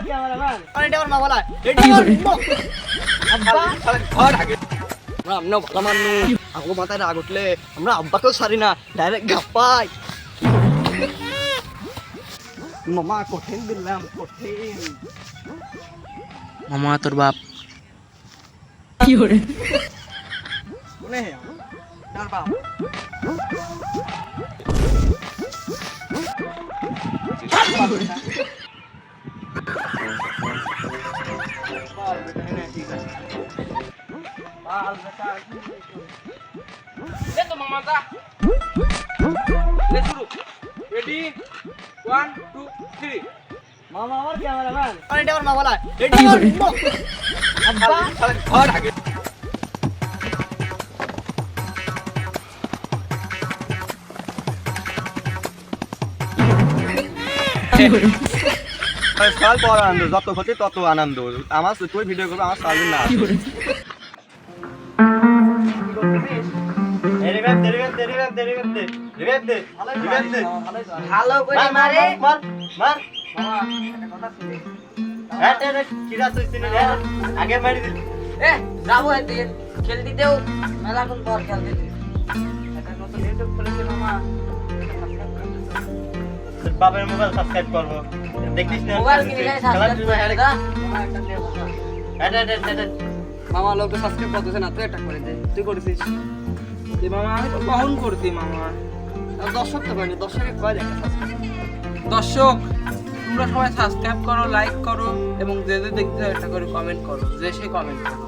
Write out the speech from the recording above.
আমার আমার ভালো মানুষ। আগো মাথায় রাগ উঠলে আমরা আব্বাকেও সারি না ডাইরেক্ট গাপ্পাই। মামা কঠিন দিলাম কঠিন। মামা তোর বাপ। কোনে হে ডার বাপ। দে তো মামা দা দে শুরু রেডি ওয়ান টু থ্রি মামা আমার ক্যামেরাম্যান আর এটা আমার মা বলা এটা আব্বা ঘর আগে সাল পর আনন্দ যত ক্ষতি তত আনন্দ আমার তুই ভিডিও করব আমার সাল না ভালো করে মারে আগে মারি দিল এ যাব একদিন খেল দিতেও মেলাক্ষণ পর খেল দিতে একটা নতুন ইউটিউব খুলেছে মামা। বাবার মোবাইল সাবস্ক্রাইব করব। দেখিস না মোবাইল কিনে সাবস্ক্রাইব মামা এটা, এটা। মামা লোক সাবস্ক্রাইব করতেছে না তুই একটা করে দে। তুই করেছিস? এ মামা, আমি বহন দর্শক মানে দর্শক, তোমরা সবাই সাবস্ক্রাইব করো লাইক করো, এবং যে যে দেখতে এটা করে কমেন্ট করো, যে সে কমেন্ট করো।